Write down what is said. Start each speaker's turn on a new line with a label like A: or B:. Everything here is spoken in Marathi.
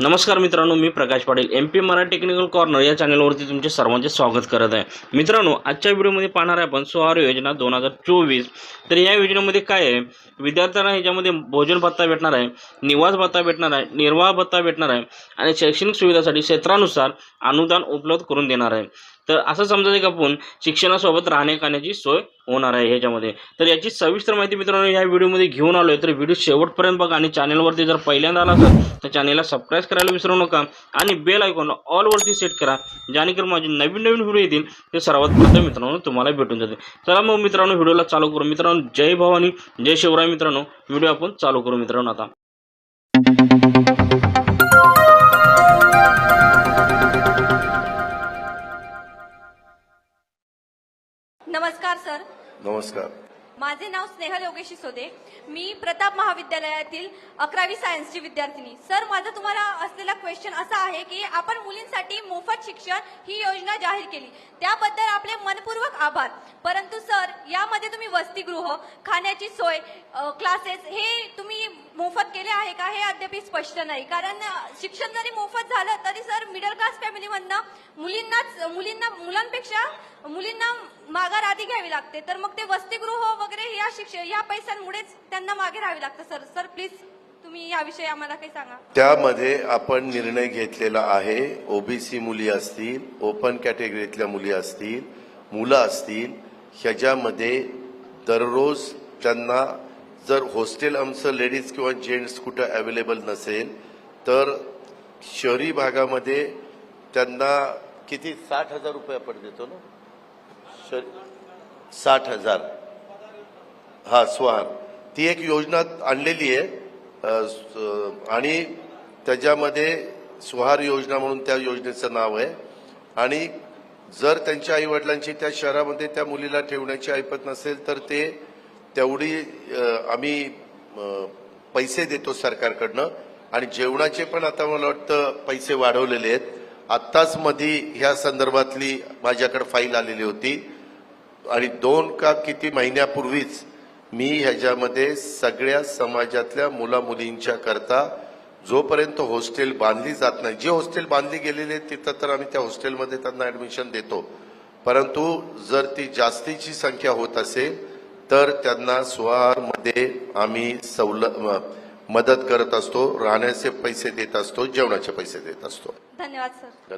A: नमस्कार मित्रांनो मी Prakash Patil M P Marathi technical corner या चॅनलवरती तुमचे सर्वांचे स्वागत करत आहे. मित्रांनो आजच्या व्हिडिओमध्ये पाहणार आहे आपण सोहार योजना दोन हजार चोवीस. तर या योजनेमध्ये काय आहे? विद्यार्थ्यांना ह्याच्यामध्ये भोजन भत्ता भेटणार आहे निवास भत्ता भेटणार आहे निर्वाह भत्ता भेटणार आहे आणि शैक्षणिक सुविधासाठी क्षेत्रानुसार अनुदान उपलब्ध करून देणार आहे. तर असं समजायचं की आपण शिक्षणासोबत राहणे खाण्याची सोय होणार आहे ह्याच्यामध्ये. तर याची सविस्तर माहिती मित्रांनो या व्हिडिओमध्ये घेऊन आलो आहे तर व्हिडिओ शेवटपर्यंत बघा आणि चॅनलवरती जर पहिल्यांदा आला असेल तर चॅनलला सबस्क्राईब करायला विसरू नका आणि बेल आयकॉनला ऑलवरती सेट करा जेणेकरून माझे नवीन नवीन व्हिडिओ येतील. ते सर्वात प्रथम मित्रांनो तुम्हाला भेटून जाते चला मग मित्रांनो व्हिडिओला चालू करू. मित्रांनो जय भवानी जय शिवराय मित्रांनो. व्हिडिओ आपण चालू करू मित्रांनो आता.
B: नमस्कार सर
C: नमस्कार
B: माझे नाव स्नेहल योगेशी सोदे मी प्रताप महाविद्यालयातील अकरावी सायन्सची विद्यार्थिनी. सर माझा तुम्हाला असलेला क्वेश्चन असा आहे की आपण मुलींसाठी मोफत शिक्षण ही योजना जाहीर केली. त्याबद्दल आपले मनपूर्वक आभार. परंतु सर यामध्ये तुम्ही वसतिगृह खाण्याची सोय क्लासेस हे तुम्ही मोफत केले आहे का हे अद्याप स्पष्ट नाही. कारण शिक्षण जरी मोफत झालं तरी सर मिडल क्लास फॅमिलीमधनं मुलींनाच मुलींना मुलांपेक्षा मुलींना माघार आधी घ्यावी लागते. तर मग ते वसतिगृह या शिक्षण या पैशांमुळेच त्यांना मागे राहावे लागतं सर. सर प्लीज तुम्ही याविषयी आम्हाला काही सांगा.
C: त्यामध्ये आपण निर्णय घेतलेला आहे. ओबीसी मुली असतील ओपन कॅटेगरीतल्या मुली असतील मुलं असतील ह्याच्यामध्ये दररोज त्यांना जर हॉस्टेल आमचं लेडीज किंवा जेंट्स कुठं अवेलेबल नसेल तर शहरी भागामध्ये त्यांना किती? साठ हजार रुपये आपण देतो ना? शहरी साठ हजार. हा स्वार ती एक योजना आणलेली आहे. आणि त्याच्यामध्ये सुहार योजना म्हणून त्या योजनेचं नाव आहे. आणि जर त्यांच्या आईवडिलांची त्या शहरामध्ये त्या मुलीला ठेवण्याची ऐपत नसेल तर ते तेवढी आम्ही पैसे देतो सरकारकडनं. आणि जेवणाचे पण आता मला वाटतं पैसे वाढवलेले आहेत. आत्ताच मधी ह्या संदर्भातली माझ्याकडे फाईल आलेली होती. आणि दोन का किती महिन्यापूर्वीच मी ह्याच्यामध्ये सगळ्या समाजातल्या मुला मुलींच्या करता जोपर्यंत हॉस्टेल बांधली जात नाही जे हॉस्टेल बांधली गेलेली तिथं तर आम्ही त्या हॉस्टेलमध्ये त्यांना ऍडमिशन देतो. परंतु जर ती जास्तीची संख्या होत असेल तर त्यांना स्वाहारमध्ये आम्ही सवल मदत करत असतो राहण्याचे पैसे देत असतो जेवणाचे पैसे देत असतो.
B: धन्यवाद सर.